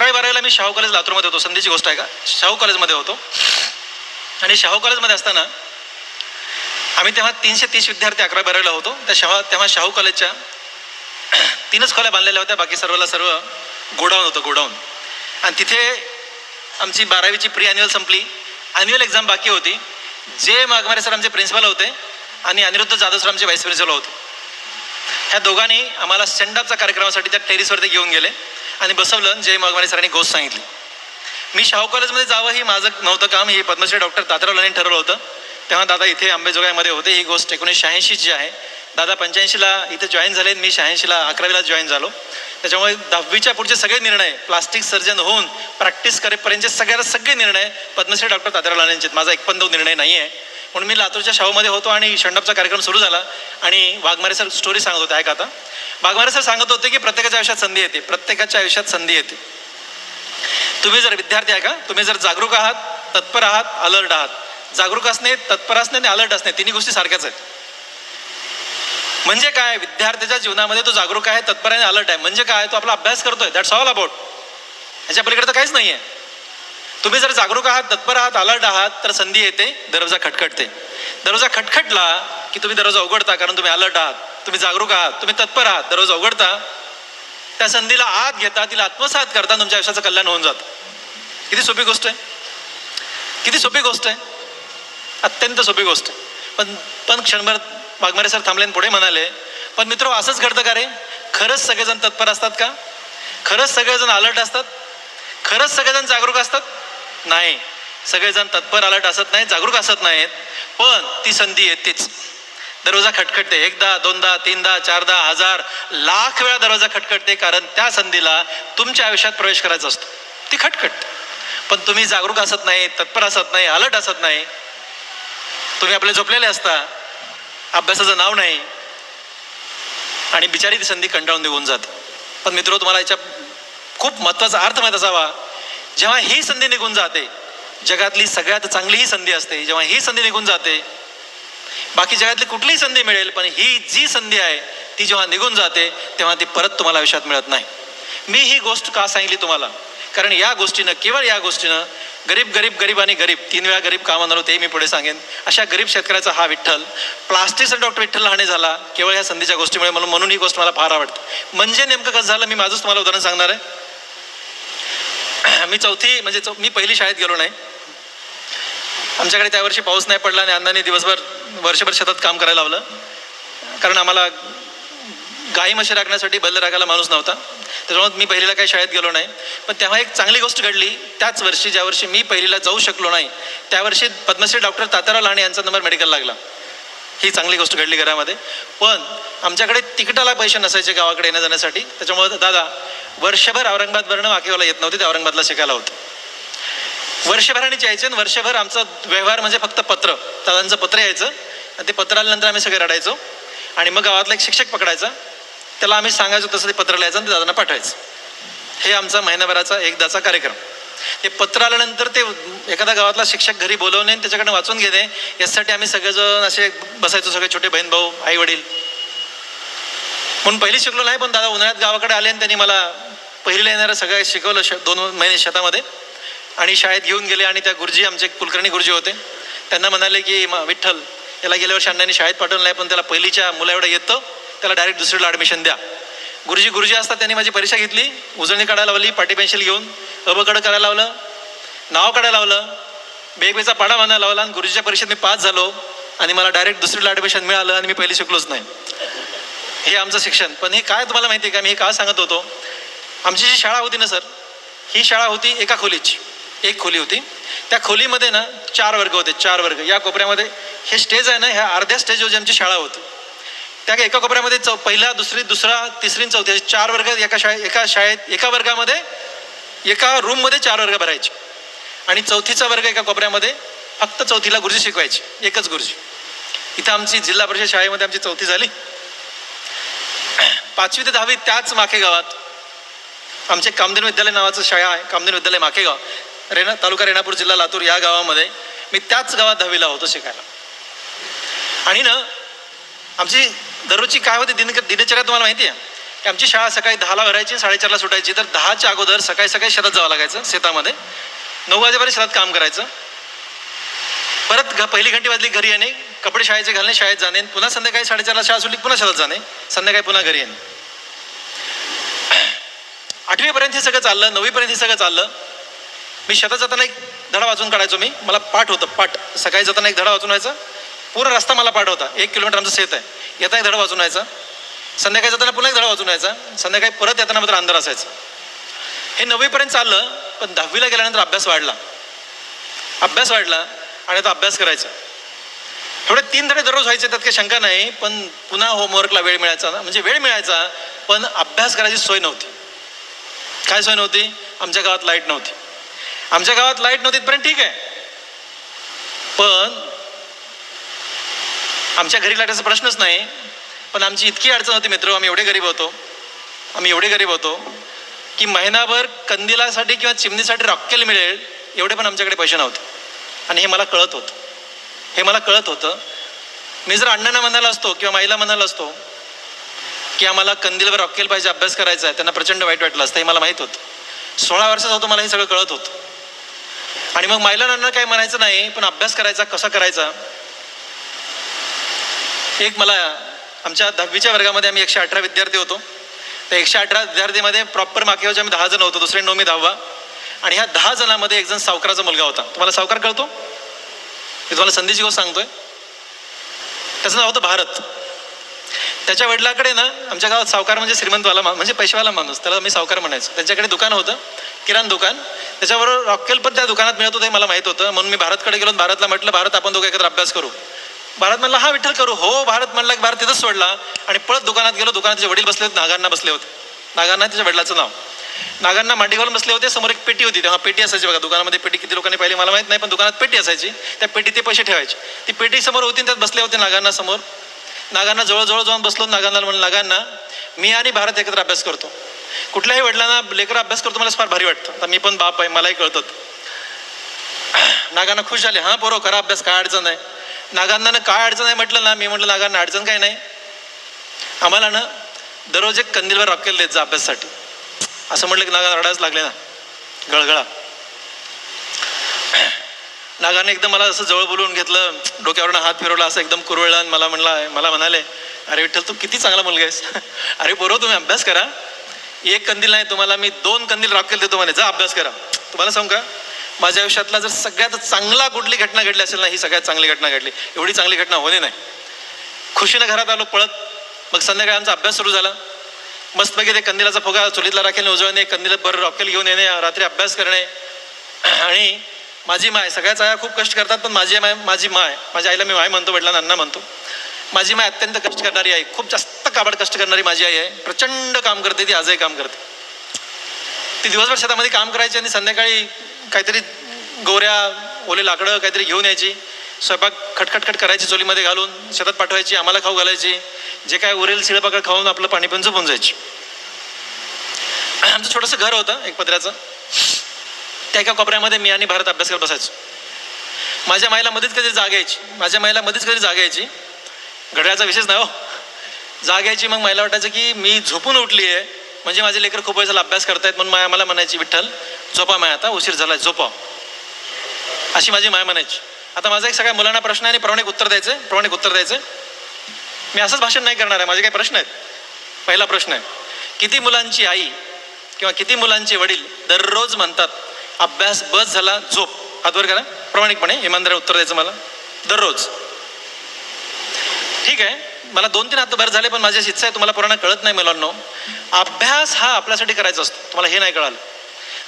अकरावी बारावीला मी शाहू कॉलेज लातूरमध्ये होतो. संधीची गोष्ट आहे का? शाहू कॉलेजमध्ये होतो. आणि शाहू कॉलेजमध्ये असताना आम्ही तेव्हा तीनशे तीस विद्यार्थी अकरावी बारावीला होतो. त्या शाहू तेव्हा शाहू कॉलेजच्या तीनच खोल्या बांधलेल्या होत्या. बाकी सर्वला सर्व गोडाऊन होतं गोडाऊन. आणि तिथे आमची बारावीची प्री अॅन्युअल संपली. अॅन्युअल एक्झाम बाकी होती. जे माघमारे सर आमचे प्रिन्सिपल होते आणि अनिरुद्ध जाधव सर आमचे व्हाईस प्रिन्सिपल होते. ह्या दोघांनी आम्हाला सेंडअपच्या कार्यक्रमासाठी त्या टेरिसवरती घेऊन गेले. आणि बसवलं जय मागमारे सरांनी गोष्ट सांगितली. मी शाहू कॉलेजमध्ये जावं हे माझं नव्हतं काम हे पद्मश्री डॉक्टर तात्राव लाने ठरवलं होतं. तेव्हा दादा इथे अंबेजोगाईमध्ये होते ही गोष्ट एकोणीसशे शहाऐंशीची आहे. दादा पंच्याऐंशीला इथे जॉईन झाले मी शहाऐंशीला अकरावीला जॉईन झालो. त्याच्यामुळे दहावीच्या पुढचे सगळे निर्णय प्लास्टिक सर्जन होऊन प्रॅक्टिस करेपर्यंतचे सगळ्या सगळे निर्णय पद्मश्री डॉक्टर तात्याराव यांचे आहेत. माझा एक पण तो निर्णय नाही आहे म्हणून मी लातूरच्या शाहूमध्ये होतो आणि शंडपचा कार्यक्रम सुरू झाला. आणि वाघमारे सर स्टोरी सांगत होते ऐका आता. वाघमारे सर सांगत होते की प्रत्येकाच्या आयुष्यात संधी येते प्रत्येकाच्या आयुष्यात संधी येते. तुम्ही जर विद्यार्थी आहे का तुम्ही जर जागरूक आहात तत्पर आहात अलर्ट आहात. जागरूक असणे तत्पर असणे आणि अलर्ट असणे तिन्ही गोष्टी सारख्याच आहेत. म्हणजे काय? विद्यार्थ्याच्या जीवनामध्ये तो जागरूक आहे तत्पर आणि अलर्ट आहे. म्हणजे काय? तो आपला अभ्यास करतोय. दॅट्स ऑल अबाउट ह्याच्या पलीकडे तर काहीच नाही आहे तुम्ही जर जागरूक आहात तत्पर आहात अलर्ट आहात तर संधी येते दरवाजा खटखटते. दरवाजा खटखटला की तुम्ही दरवाजा उघडता कारण तुम्ही अलर्ट आहात तुम्ही जागरूक आहात तुम्ही तत्पर आहात दरवाजा उघडता त्या संधीला आत घेता तिला आत्मसात करता तुमच्या आयुष्याचं कल्याण होऊन जातं. किती सोपी गोष्ट आहे. किती सोपी गोष्ट आहे. अत्यंत सोपी गोष्ट आहे. पण पण क्षणभर वाघमारे सर थांबले पुढे म्हणाले पण मित्र असंच घडतं का रे? खरंच सगळेजण तत्पर असतात का? खरंच सगळेजण अलर्ट असतात? खरंच सगळेजण जागरूक असतात? नाही. सगळेजण तत्पर अलर्ट असत नाहीत जागरूक असत नाहीत. पण ती संधी येतेच. दरवाजा खटखटते. एकदा दोनदा तीनदा चारदा हजार लाख वेळा दरवाजा खटखटते कारण त्या संधीला तुमच्या आयुष्यात प्रवेश करायचा असतो. ती खटखट पण तुम्ही जागरूक असत नाही तत्पर असत नाही अलर्ट असत नाही. तुम्ही आपले झोपलेले असता. अभ्यासाचं नाव नाही. आणि बिचारी ती संधी कंटाळून देऊन जाते. पण मित्र तुम्हाला याच्या खूप महत्त्वाचा अर्थ माहीत असावा. जेव्हा ही संधी निघून जाते जगातली सगळ्यात चांगली ही संधी असते जेव्हा ही संधी निघून जाते बाकी जगातली कुठलीही संधी मिळेल पण ही जी संधी आहे ती जेव्हा निघून जाते तेव्हा ती परत तुम्हाला आयुष्यात मिळत नाही. मी ही गोष्ट का सांगितली तुम्हाला? कारण या गोष्टीनं केवळ या गोष्टीनं गरीब गरीब गरीब आणि गरीब तीन वेळा गरीब का म्हणलो ते मी पुढे सांगेन. अशा गरीब शेतकऱ्याचा हा विठ्ठल प्लास्टिकचा डॉक्टर विठ्ठल लहाणे झाला केवळ या संधीच्या गोष्टीमुळे म्हणून म्हणून ही गोष्ट मला फार आवडते. म्हणजे नेमकं कसं झालं मी माझंच तुम्हाला उदाहरण सांगणार आहे. मी चौथी म्हणजे चौ मी पहिली शाळेत गेलो नाही. आमच्याकडे त्या वर्षी पाऊस नाही पडला आणि अण्णांनी दिवसभर वर्षभर शेतात काम करायला लावलं. कारण आम्हाला गाई म्हशी राखण्यासाठी बैल राखायला माणूस नव्हता. त्याच्यामुळे मी पहिलीला काही शाळेत गेलो नाही. पण तेव्हा एक चांगली गोष्ट घडली. त्याच वर्षी ज्या वर्षी मी पहिलीला जाऊ शकलो नाही त्या वर्षी पद्मश्री डॉक्टर तात्याराव लाणे यांचा नंबर मेडिकल लागला. ही चांगली गोष्ट घडली घरामध्ये. पण आमच्याकडे तिकिटाला पैसे नसायचे गावाकडे येण्या जाण्यासाठी. त्याच्यामुळे दादा वर्षभर औरंगाबादवरनं वाकेवाला येत नव्हते ते औरंगाबादला शिकायला होतं. वर्षभराने यायचे आणि वर्षभर आमचा व्यवहार म्हणजे फक्त पत्र. दादांचं पत्र यायचं आणि ते पत्र आल्यानंतर आम्ही सगळे रडायचो. आणि मग गावातला एक शिक्षक पकडायचा. त्याला आम्ही सांगायचो तसं ते पत्र लिहायचं आणि ते दादांना पाठवायचं. हे आमचा महिनाभराचा एकदाचा कार्यक्रम. ते पत्र आल्यानंतर ते एखाद्या गावातला शिक्षक घरी बोलवणे आणि त्याच्याकडे वाचून घेणे यासाठी आम्ही सगळेजण असे बसायचो सगळे छोटे बहीण भाऊ आई वडील. म्हणून पहिली शिकलो नाही पण दादा उन्हाळ्यात गावाकडे आले आणि त्यांनी मला पहिलीला येणारं सगळं शिकवलं श दोन महिने शेतामध्ये. आणि शाळेत घेऊन गेले आणि त्या गुरुजी आमचे कुलकर्णी गुरुजी होते. त्यांना म्हणाले की "म- विठ्ठल याला गेल्या वर्षी अण्णांनी शाळेत पाठवलं नाही पण त्याला पहिलीच्या मुला एवढं येतं त्याला डायरेक्ट दुसरीला ॲडमिशन द्या. गुरुजी गुरुजी असतात त्यांनी माझी परीक्षा घेतली. उजळणी काढायला लावली पाटी पेन्सिल घेऊन. अबकडं करायला लावलं. नाव काढायला लावलं. बेगबेचा पाडा म्हणायला लावला आणि गुरुजीच्या परीक्षेत मी पास झालो आणि मला डायरेक्ट दुसरीला ॲडमिशन मिळालं आणि मी पहिले शिकलोच नाही. हे आमचं शिक्षण. पण हे काय तुम्हाला माहिती आहे का? मी हे का सांगत होतो? आमची जी शाळा होती ना सर ही शाळा होती एका खोलीची. एक खोली होती. त्या खोलीमध्ये ना चार वर्ग होते चार वर्ग. या कोपऱ्यामध्ये हे स्टेज आहे ना ह्या अर्ध्या स्टेजवर आमची शाळा होती. त्या एका कोपऱ्यामध्ये चौ पहिला दुसरी दुसरा तिसरी चौथी असे चार वर्ग एका शाळेत एका शाळेत एका वर्गामध्ये एका रूममध्ये चार वर्ग भरायचे. आणि चौथीचा वर्ग एका कोपऱ्यामध्ये फक्त चौथीला गुरुजी शिकवायचे एकच गुरुजी. इथं आमची जिल्हा परिषद शाळेमध्ये आमची चौथी झाली. पाचवी ते दहावी त्याच माखे गावात आमचे कामधेनू विद्यालय नावाचं शाळा आहे कामधेनू विद्यालय माखेगाव रेणा तालुका रेणापूर जिल्हा लातूर या गावामध्ये मी त्याच गावात दहावीला होतो शिकायला. आणि ना आमची दररोजची काय होती? दिन दिनचर्या तुम्हाला माहिती आहे? की आमची शाळा सकाळी दहाला भरायची साडेचारला सुटायची. तर दहाच्या अगोदर सकाळी सकाळी शेतात जावं लागायचं शेतामध्ये. नऊ वाजेपर्यंत शेतात काम करायचं. परत घ पहिली घंटी वाजली घरी येणे. कपडे शाळेचे घालणे शाळेत जाणे. पुन्हा संध्याकाळी साडेचारला शाळा सुटली पुन्हा शेतात जाणे. संध्याकाळी पुन्हा घरी येणे. आठवीपर्यंत हे सगळं चाललं नववीपर्यंत हे सगळं चाललं. मी शेतात जाताना एक धडा वाचून काढायचो मी. मला पाठ होतं पाठ. सकाळी जाताना एक धडा वाचून व्हायचा. पूर्ण रस्ता मला पाठ होता. एक किलोमीटर आमचं शेत आहे. येता एक धडा वाचून व्हायचा संध्याकाळी जाताना पुन्हा एक धडा वाचून व्हायचा संध्याकाळी परत येताना मात्र अंधार असायचा. हे नववीपर्यंत चाललं पण दहावीला गेल्यानंतर अभ्यास वाढला. अभ्यास वाढला आणि आता अभ्यास करायचा. एवढे तीन धडे दररोज व्हायचे त्यात काही शंका नाही पण पुन्हा होमवर्कला वेळ मिळायचा म्हणजे वेळ मिळायचा पण अभ्यास करायची सोय नव्हती. काय सोय नव्हती? आमच्या गावात लाइट नव्हती. आमच्या गावात लाइट नव्हती पण ठीक आहे. पण आमच्या घरी लाटायचा प्रश्नच नाही. पण आमची इतकी अडचण होती मित्र आम्ही एवढे गरीब होतो. आम्ही एवढे गरीब होतो की महिनाभर कंदिलासाठी किंवा चिमणीसाठी रॉकेल मिळेल एवढे पण आमच्याकडे पैसे नव्हते. आणि हे मला कळत होतं. हे मला कळत होतं. मी जर अण्णांना म्हणायला असतो किंवा माईला म्हणायला असतो की आम्हाला कंदीलवर रॉकेल पाहिजे अभ्यास करायचा आहे त्यांना प्रचंड वाईट वाटलं असतं हे मला माहीत होतं. सोळा वर्षाचा होतो मला हे सगळं कळत होतं. आणि मग माईला अण्णा काही म्हणायचं नाही पण अभ्यास करायचा कसा करायचा? एक मला आमच्या दहावीच्या वर्गामध्ये आम्ही एकशे अठरा विद्यार्थी होतो. त्या एकशे अठरा विद्यार्थीमध्ये प्रॉपर मागेवरचे आम्ही दहा जण होतो दुसरे नवमी दहावा. आणि ह्या दहा जणांमध्ये एक जण सावकाराचा मुलगा होता. तुम्हाला सावकार कळतो? मी तुम्हाला संधीची गोष्ट सांगतोय. त्याचं नाव होतं भारत. त्याच्या वडिलाकडे ना आमच्या गावात सावकार म्हणजे श्रीमंतवाला मा- म्हणजे पैशावाला माणूस. त्याला मी सावकार म्हणायचो. त्यांच्याकडे दुकान होतं किराण दुकान. त्याच्याबरोबर रॉकेल पण त्या दुकानात मिळत होतं हे मला माहीत होतं. म्हणून मी भारतकडे गेलो भारतला म्हटलं भारत आपण दोघं एकत्र अभ्यास करू. भारत म्हणला हा विठ्ठल करू. हो भारत म्हणला की भारत तिथंच सोडला. आणि पळत दुकानात गेलो दुकानात त्याचे वडील बसले होते नागांना बसले होते. नागांना त्याच्या वडिलाचं नाव. नागांना मांडी घालून बसले होते समोर एक पेटी होती. तेव्हा पेटी असायची बघा दुकानामध्ये पेटी किती लोकांनी पाहिली मला माहीत नाही पण दुकानात पेटी असायची. त्या पेटीत ते पैसे ठेवायचे. ती पेटी समोर होती त्यात बसले होते नागांना समोर. नागांना जवळजवळ जाऊन बसलो नागांना म्हणून नागांना मी आणि भारत एकत्र अभ्यास करतो. कुठल्याही वडिलांना लेकर अभ्यास करतो मला फार भारी वाटतं. आता मी पण बाप आहे मलाही कळतं. नागांना खुश झाले हां बरोबर करा अभ्यास काय अडचण आहे नागांना काय अडचण आहे म्हटलं ना मी म्हटलं नागांना अडचण काय नाही. आम्हाला ना दररोज एक कंदीलवर रॉकेल देत जा अभ्यासासाठी. असं म्हटलं की नागा रडायच लागले ना. गळगळा. नागाने एकदम मला असं जवळ बोलवून घेतलं डोक्यावरनं हात फिरवला असं एकदम कुरवळला आणि मला म्हणला मला म्हणाले अरे विठ्ठल तू किती चांगला मुलगा आहेस. अरे बरोबर तुम्ही अभ्यास करा. एक कंदील नाही तुम्हाला मी दोन कंदील रॉकेल देतो म्हणे. जा अभ्यास करा. तुम्हाला सांगू का? माझ्या आयुष्यातला जर सगळ्यात चांगला कुठली घटना घडली असेल ना ही सगळ्यात चांगली घटना घडली. एवढी चांगली घटना होणे नाही. खुशीनं घरात आलो पळत. मग संध्याकाळी आमचा अभ्यास सुरू झाला. मस्तपैकी ते कंदिलाचा फुगा चुलीतला राखेल उजळणे कंदिला बरं रॉकेल घेऊन येणे रात्री अभ्यास करणे. आणि माझी माय सगळ्याच आया खूप कष्ट करतात पण माझी माय माझी माय माझ्या आईला मी माय म्हणतो वडिलांना अण्णा म्हणतो. माझी माय अत्यंत कष्ट करणारी आई खूप जास्त काबाड कष्ट करणारी माझी आई आहे. प्रचंड काम करते ती आजही काम करते. ती दिवसभर शेतामध्ये काम करायची आणि संध्याकाळी काहीतरी गोऱ्या ओले लाकडं काहीतरी घेऊन यायची. स्वयंपाक खटखटखट करायची चोलीमध्ये घालून शेतात पाठवायची आम्हाला खाऊ घालायची. जे काय उरेल शिळपाकड खाऊन आपलं पाणी पण झोपून जायची. आमचं छोटंसं घर होतं एक पत्र्याचं. त्या एका कोपऱ्यामध्ये मी आणि भारत अभ्यास करत बसायचो. माझ्या माईला मध्येच कधी जाग यायची. माझ्या माईला मध्येच कधी जाग यायची. घड्याळाचा विशेष नाही हो. जाग यायची मग मला वाटायचं की मी झोपून उठली आहे म्हणजे माझे लेकर खूप वेळेला अभ्यास करतायत म्हणून माया मला म्हणायची विठ्ठल झोपा माय आता उशीर झाला झोपा. अशी माझी माय म्हणायची. आता माझा एक सगळ्या मुलांना प्रश्न आहे आणि प्रमाणिक उत्तर द्यायचं प्रमाणिक उत्तर द्यायचं मी असंच भाषण नाही करणार आहे माझे काही प्रश्न आहेत. पहिला प्रश्न आहे किती मुलांची आई किंवा किती मुलांचे वडील दररोज म्हणतात अभ्यास बस झाला झोप. हातवर करा प्रामाणिकपणे इमानदारी उत्तर द्यायचं मला. दररोज. ठीक आहे मला दोन तीन हात बरं झाले पण माझी इच्छा आहे तुम्हाला पुराणा कळत नाही मुलांनो. अभ्यास हा आपल्यासाठी करायचा असतो तुम्हाला हे नाही कळालं.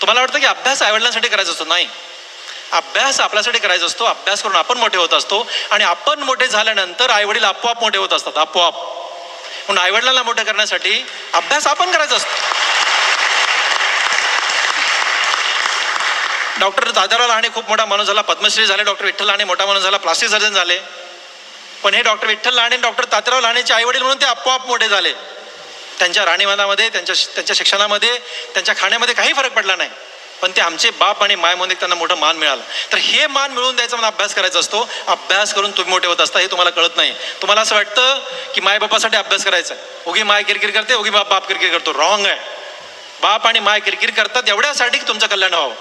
तुम्हाला वाटतं की अभ्यास आईवडिलांसाठी करायचा असतो? नाही. अभ्यास आपल्यासाठी करायचा असतो. अभ्यास करून आपण मोठे होत असतो. आणि आपण मोठे झाल्यानंतर आईवडील आपोआप मोठे होत असतात. आपोआप. म्हणून आईवडिलांना मोठं करण्यासाठी अभ्यास आपण करायचा असतो. डॉक्टर दादाराव लहाणे खूप मोठा माणूस झाला. पद्मश्री झाले. डॉक्टर विठ्ठल लहाणे मोठा माणूस झाला. प्लास्टिक सर्जन झाले. पण हे डॉक्टर विठ्ठल लहाणे डॉक्टर तात्याराव लहाणेचे आईवडील म्हणून ते आपोआप मोठे झाले. त्यांच्या राहणीमानामध्ये त्यांच्या त्यांच्या शिक्षणामध्ये त्यांच्या खाण्यामध्ये काही फरक पडला नाही. पण ते आमचे बाप आणि माय म्हणून त्यांना मोठं मान मिळालं. तर हे मान मिळवून द्यायचा मला अभ्यास करायचा असतो. अभ्यास करून तुम्ही मोठे होत असता हे तुम्हाला कळत नाही. तुम्हाला असं वाटतं की माय बापासाठी अभ्यास करायचा आहे. उगी माय किरकिर करते उगी बाप बाप किरकिर करतो. रॉंग आहे. बाप आणि माय किरकिर करतात एवढ्यासाठी की तुमचं कल्याण व्हावं.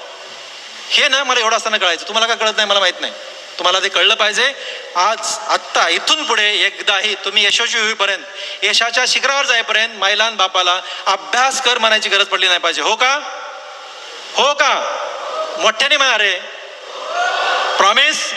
हे ना मला एवढं असताना कळायचं. तुम्हाला का कळत नाही? मला माहीत नाही. तुम्हाला ते कळलं पाहिजे. आज आत्ता इथून पुढे एकदाही तुम्ही यशस्वी होईपर्यंत यशाच्या शिखरावर जाईपर्यंत महिलां बापाला अभ्यास कर म्हणायची गरज पडली नाही पाहिजे. हो का? हो का? मोठ्याने म्हणा रे प्रॉमिस